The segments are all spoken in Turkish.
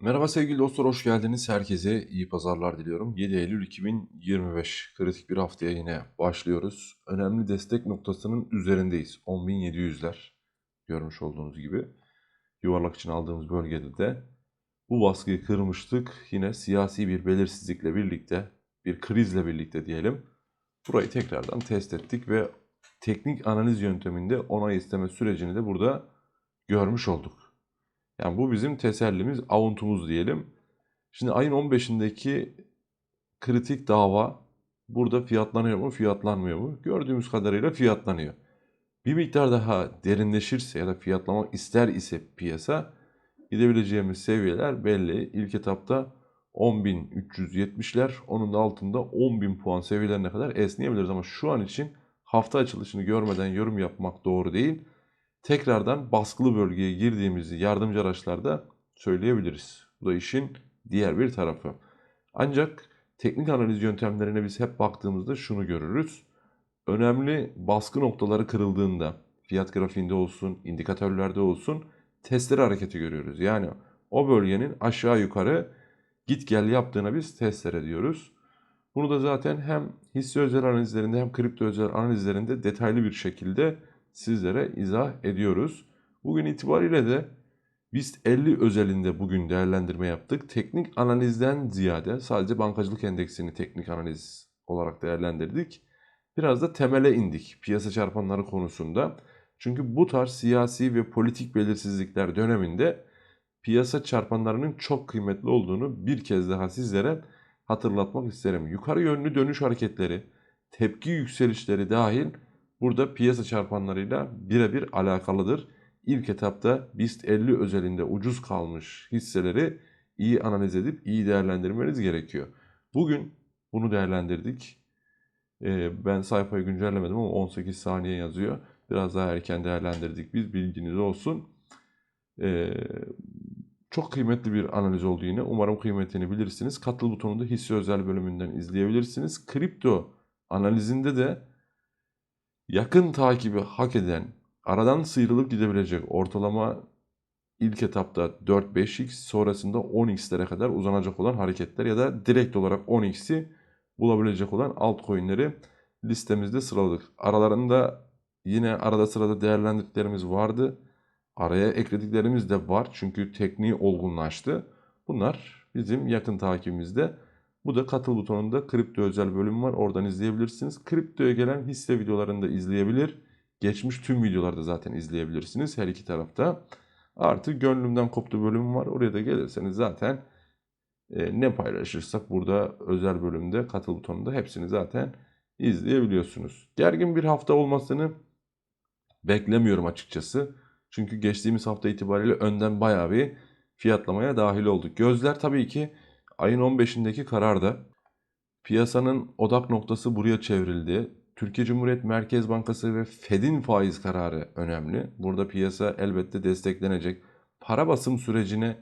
Merhaba sevgili dostlar, hoş geldiniz. Herkese iyi pazarlar diliyorum. 7 Eylül 2025 kritik bir haftaya yine başlıyoruz. Önemli destek noktasının üzerindeyiz. 10.700'ler görmüş olduğunuz gibi. Yuvarlak için aldığımız bölgede de bu baskıyı kırmıştık. Yine siyasi bir belirsizlikle birlikte, bir krizle birlikte diyelim. Burayı tekrardan test ettik ve teknik analiz yönteminde onay isteme sürecini de burada görmüş olduk. Yani bu bizim tesellimiz, avuntumuz diyelim. Şimdi ayın 15'indeki kritik dava burada fiyatlanıyor mu, fiyatlanmıyor mu? Gördüğümüz kadarıyla fiyatlanıyor. Bir miktar daha derinleşirse ya da fiyatlamak ister ise piyasa gidebileceğimiz seviyeler belli. İlk etapta 10.370'ler, onun da altında 10.000 puan seviyelerine kadar esneyebiliriz ama şu an için hafta açılışını görmeden yorum yapmak doğru değil tekrardan baskılı bölgeye girdiğimizi yardımcı araçlarda söyleyebiliriz. Bu da işin diğer bir tarafı. Ancak teknik analiz yöntemlerine biz hep baktığımızda şunu görürüz. Önemli baskı noktaları kırıldığında fiyat grafiğinde olsun, indikatörlerde olsun testleri hareketi görüyoruz. Yani o bölgenin aşağı yukarı git gel yaptığına biz testlere diyoruz. Bunu da zaten hem hisse özel analizlerinde hem kripto özel analizlerinde detaylı bir şekilde sizlere izah ediyoruz. Bugün itibariyle de BIST 50 özelinde bugün değerlendirme yaptık. Teknik analizden ziyade sadece bankacılık endeksini teknik analiz olarak değerlendirdik. Biraz da temele indik piyasa çarpanları konusunda. Çünkü bu tarz siyasi ve politik belirsizlikler döneminde piyasa çarpanlarının çok kıymetli olduğunu bir kez daha sizlere hatırlatmak isterim. Yukarı yönlü dönüş hareketleri, tepki yükselişleri dahil burada piyasa çarpanlarıyla birebir alakalıdır. İlk etapta BIST 50 özelinde ucuz kalmış hisseleri iyi analiz edip iyi değerlendirmeniz gerekiyor. Bugün bunu değerlendirdik. Ee, ben sayfayı güncellemedim ama 18 saniye yazıyor. Biraz daha erken değerlendirdik biz bilginiz olsun. Ee, çok kıymetli bir analiz oldu yine. Umarım kıymetini bilirsiniz. Katıl butonunda hisse özel bölümünden izleyebilirsiniz. Kripto analizinde de yakın takibi hak eden, aradan sıyrılıp gidebilecek ortalama ilk etapta 4-5x sonrasında 10x'lere kadar uzanacak olan hareketler ya da direkt olarak 10x'i bulabilecek olan altcoin'leri listemizde sıraladık. Aralarında yine arada sırada değerlendirdiklerimiz vardı. Araya eklediklerimiz de var çünkü tekniği olgunlaştı. Bunlar bizim yakın takibimizde. Bu da katıl butonunda kripto özel bölüm var. Oradan izleyebilirsiniz. Kriptoya gelen hisse videolarını da izleyebilir. Geçmiş tüm videolarda zaten izleyebilirsiniz her iki tarafta. Artı gönlümden koptu bölüm var. Oraya da gelirseniz zaten e, ne paylaşırsak burada özel bölümde katıl butonunda hepsini zaten izleyebiliyorsunuz. Gergin bir hafta olmasını beklemiyorum açıkçası. Çünkü geçtiğimiz hafta itibariyle önden bayağı bir fiyatlamaya dahil olduk. Gözler tabii ki ayın 15'indeki kararda piyasanın odak noktası buraya çevrildi. Türkiye Cumhuriyet Merkez Bankası ve Fed'in faiz kararı önemli. Burada piyasa elbette desteklenecek. Para basım sürecine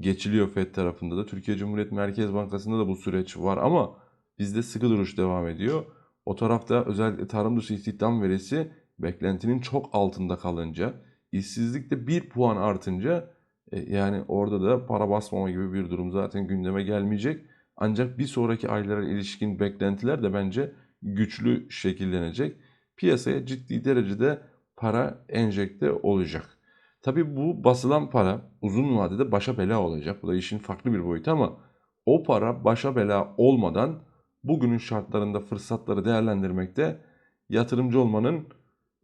geçiliyor Fed tarafında da. Türkiye Cumhuriyet Merkez Bankası'nda da bu süreç var ama bizde sıkı duruş devam ediyor. O tarafta özellikle tarım dışı istihdam verisi beklentinin çok altında kalınca, işsizlikte 1 puan artınca e, yani orada da para basmama gibi bir durum zaten gündeme gelmeyecek. Ancak bir sonraki aylara ilişkin beklentiler de bence güçlü şekillenecek. Piyasaya ciddi derecede para enjekte olacak. Tabi bu basılan para uzun vadede başa bela olacak. Bu da işin farklı bir boyutu ama o para başa bela olmadan bugünün şartlarında fırsatları değerlendirmekte yatırımcı olmanın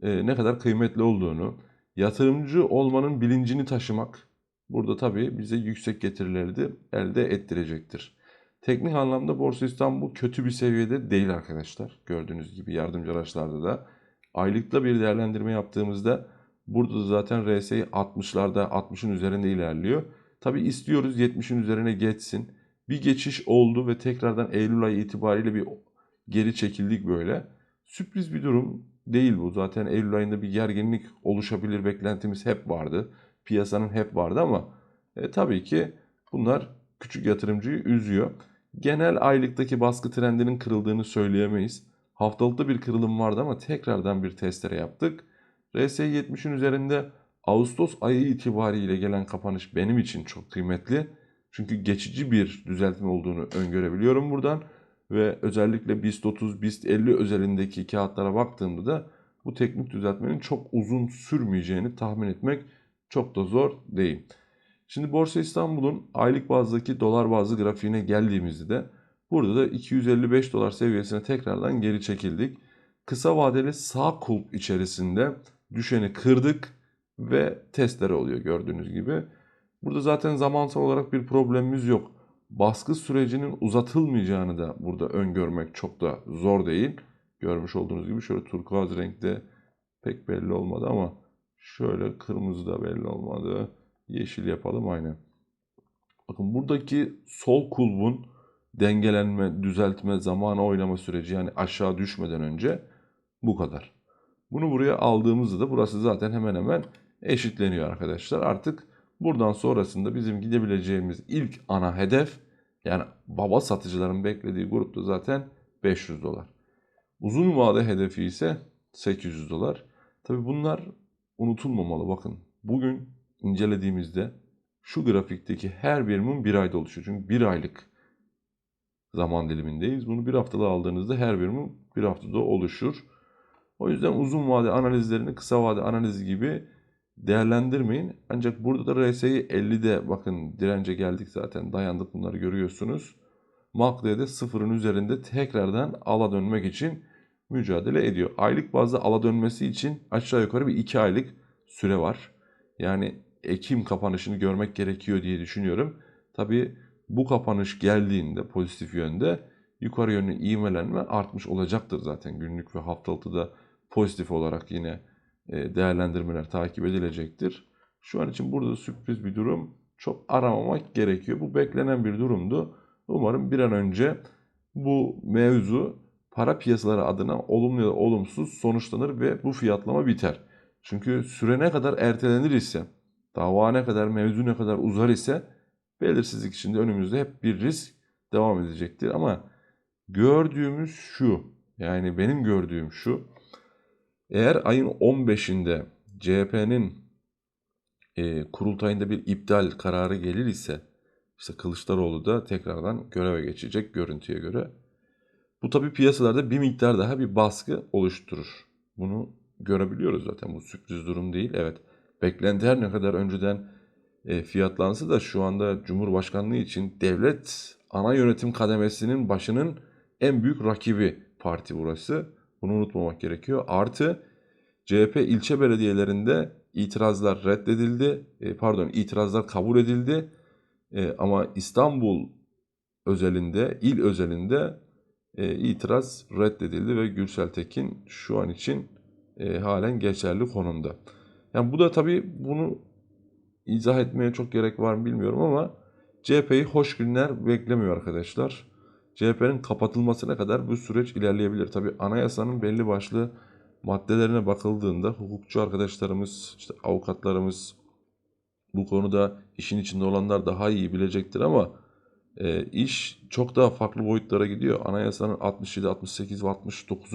e, ne kadar kıymetli olduğunu, yatırımcı olmanın bilincini taşımak burada tabii bize yüksek getirileri de elde ettirecektir. Teknik anlamda Borsa İstanbul kötü bir seviyede değil arkadaşlar. Gördüğünüz gibi yardımcı araçlarda da. Aylıkta bir değerlendirme yaptığımızda burada da zaten RSI 60'larda 60'ın üzerinde ilerliyor. Tabi istiyoruz 70'in üzerine geçsin. Bir geçiş oldu ve tekrardan Eylül ayı itibariyle bir geri çekildik böyle. Sürpriz bir durum değil bu. Zaten Eylül ayında bir gerginlik oluşabilir beklentimiz hep vardı. Piyasanın hep vardı ama e, tabii ki bunlar küçük yatırımcıyı üzüyor. Genel aylıktaki baskı trendinin kırıldığını söyleyemeyiz. Haftalıkta bir kırılım vardı ama tekrardan bir testere yaptık. RSI 70'in üzerinde Ağustos ayı itibariyle gelen kapanış benim için çok kıymetli. Çünkü geçici bir düzeltme olduğunu öngörebiliyorum buradan. Ve özellikle BIST 30, BIST 50 özelindeki kağıtlara baktığımda da bu teknik düzeltmenin çok uzun sürmeyeceğini tahmin etmek çok da zor değil. Şimdi Borsa İstanbul'un aylık bazdaki dolar bazlı grafiğine geldiğimizde de burada da 255 dolar seviyesine tekrardan geri çekildik. Kısa vadeli sağ kulp içerisinde düşeni kırdık ve testleri oluyor gördüğünüz gibi. Burada zaten zamansal olarak bir problemimiz yok. Baskı sürecinin uzatılmayacağını da burada öngörmek çok da zor değil. Görmüş olduğunuz gibi şöyle turkuaz renkte pek belli olmadı ama şöyle kırmızı da belli olmadı. Yeşil yapalım aynen. Bakın buradaki sol kulbun dengelenme, düzeltme, zamana oynama süreci yani aşağı düşmeden önce bu kadar. Bunu buraya aldığımızda da burası zaten hemen hemen eşitleniyor arkadaşlar. Artık buradan sonrasında bizim gidebileceğimiz ilk ana hedef yani baba satıcıların beklediği grupta zaten 500 dolar. Uzun vade hedefi ise 800 dolar. Tabi bunlar unutulmamalı. Bakın bugün incelediğimizde şu grafikteki her birimin bir ayda oluşuyor. Çünkü bir aylık zaman dilimindeyiz. Bunu bir haftada aldığınızda her birimin bir haftada oluşur. O yüzden uzun vade analizlerini kısa vade analizi gibi değerlendirmeyin. Ancak burada da RSI 50'de bakın dirence geldik zaten dayandık bunları görüyorsunuz. MACD'de sıfırın üzerinde tekrardan ala dönmek için mücadele ediyor. Aylık bazda ala dönmesi için aşağı yukarı bir 2 aylık süre var. Yani Ekim kapanışını görmek gerekiyor diye düşünüyorum. Tabi bu kapanış geldiğinde pozitif yönde yukarı yönlü ivmelenme artmış olacaktır zaten. Günlük ve haftalıkta pozitif olarak yine e, değerlendirmeler takip edilecektir. Şu an için burada sürpriz bir durum çok aramamak gerekiyor. Bu beklenen bir durumdu. Umarım bir an önce bu mevzu para piyasaları adına olumlu ya da olumsuz sonuçlanır ve bu fiyatlama biter. Çünkü süre ne kadar ertelenir ise, dava ne kadar, mevzu ne kadar uzar ise belirsizlik içinde önümüzde hep bir risk devam edecektir. Ama gördüğümüz şu, yani benim gördüğüm şu, eğer ayın 15'inde CHP'nin e, kurultayında bir iptal kararı gelir ise işte Kılıçdaroğlu da tekrardan göreve geçecek görüntüye göre. Bu tabi piyasalarda bir miktar daha bir baskı oluşturur. Bunu görebiliyoruz zaten bu sürpriz durum değil. Evet beklenti her ne kadar önceden e, fiyatlansa da şu anda Cumhurbaşkanlığı için devlet ana yönetim kademesinin başının en büyük rakibi parti burası. Bunu unutmamak gerekiyor. Artı CHP ilçe belediyelerinde itirazlar reddedildi. E, pardon itirazlar kabul edildi. E, ama İstanbul özelinde, il özelinde e, itiraz reddedildi ve Gürsel Tekin şu an için e, halen geçerli konumda. Yani bu da tabii bunu izah etmeye çok gerek var mı bilmiyorum ama CHP'yi hoş günler beklemiyor arkadaşlar. CHP'nin kapatılmasına kadar bu süreç ilerleyebilir. Tabii anayasanın belli başlı maddelerine bakıldığında hukukçu arkadaşlarımız, işte avukatlarımız bu konuda işin içinde olanlar daha iyi bilecektir ama e, iş çok daha farklı boyutlara gidiyor. Anayasanın 67, 68 ve 69.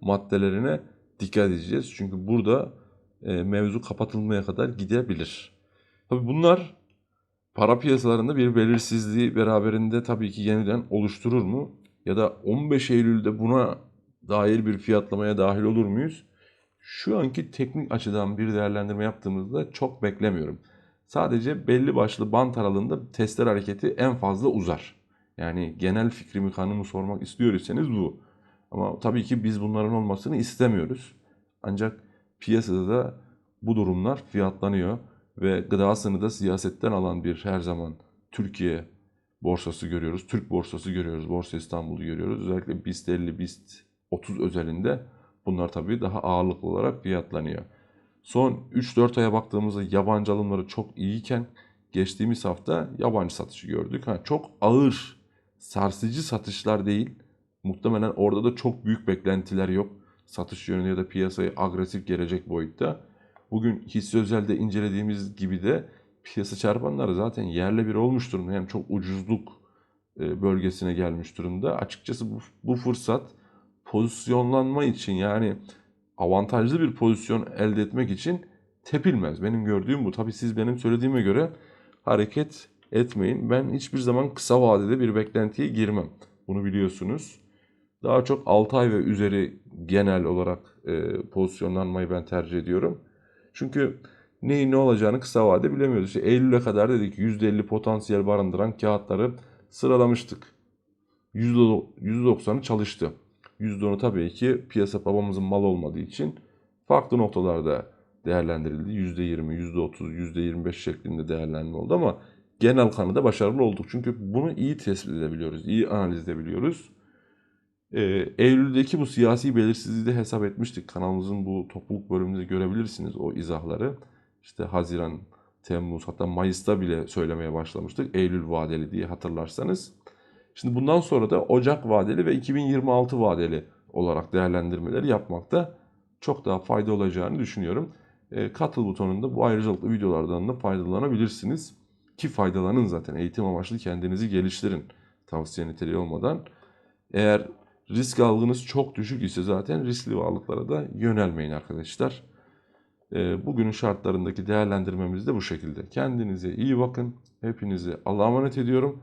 maddelerine dikkat edeceğiz. Çünkü burada e, mevzu kapatılmaya kadar gidebilir. Tabii bunlar para piyasalarında bir belirsizliği beraberinde tabii ki yeniden oluşturur mu? Ya da 15 Eylül'de buna dair bir fiyatlamaya dahil olur muyuz? Şu anki teknik açıdan bir değerlendirme yaptığımızda çok beklemiyorum. Sadece belli başlı bant aralığında testler hareketi en fazla uzar. Yani genel fikrimi kanımı sormak istiyorsanız bu. Ama tabii ki biz bunların olmasını istemiyoruz. Ancak piyasada da bu durumlar fiyatlanıyor ve gıdasını da siyasetten alan bir her zaman Türkiye borsası görüyoruz. Türk borsası görüyoruz. Borsa İstanbul'u görüyoruz. Özellikle BIST 50, BIST 30 özelinde bunlar tabii daha ağırlıklı olarak fiyatlanıyor. Son 3-4 aya baktığımızda yabancı alımları çok iyiyken geçtiğimiz hafta yabancı satışı gördük. Ha, çok ağır sarsıcı satışlar değil. Muhtemelen orada da çok büyük beklentiler yok. Satış yönünde ya da piyasayı agresif gelecek boyutta. Bugün hisse özelde incelediğimiz gibi de piyasa çarpanları zaten yerle bir olmuş durumda. Yani çok ucuzluk e, bölgesine gelmiş durumda. Açıkçası bu, bu fırsat pozisyonlanma için yani avantajlı bir pozisyon elde etmek için tepilmez. Benim gördüğüm bu. Tabi siz benim söylediğime göre hareket etmeyin. Ben hiçbir zaman kısa vadede bir beklentiye girmem. Bunu biliyorsunuz. Daha çok 6 ay ve üzeri genel olarak e, pozisyonlanmayı ben tercih ediyorum. Çünkü neyin ne olacağını kısa vade bilemiyoruz. İşte Eylül'e kadar dedik %50 potansiyel barındıran kağıtları sıralamıştık. %90'ı çalıştı. %10'u tabii ki piyasa babamızın mal olmadığı için farklı noktalarda değerlendirildi. %20, %30, %25 şeklinde değerlenme oldu ama genel kanıda başarılı olduk. Çünkü bunu iyi tespit edebiliyoruz, iyi analiz edebiliyoruz. Ee, Eylül'deki bu siyasi belirsizliği de hesap etmiştik. Kanalımızın bu topluluk bölümünde görebilirsiniz o izahları. İşte Haziran, Temmuz hatta Mayıs'ta bile söylemeye başlamıştık. Eylül vadeli diye hatırlarsanız. Şimdi bundan sonra da Ocak vadeli ve 2026 vadeli olarak değerlendirmeleri yapmakta çok daha fayda olacağını düşünüyorum. E, katıl butonunda bu ayrıcalıklı videolardan da faydalanabilirsiniz. Ki faydalanın zaten eğitim amaçlı kendinizi geliştirin tavsiye niteliği olmadan. Eğer risk algınız çok düşük ise zaten riskli varlıklara da yönelmeyin arkadaşlar. E, bugünün şartlarındaki değerlendirmemiz de bu şekilde. Kendinize iyi bakın. Hepinizi Allah'a emanet ediyorum.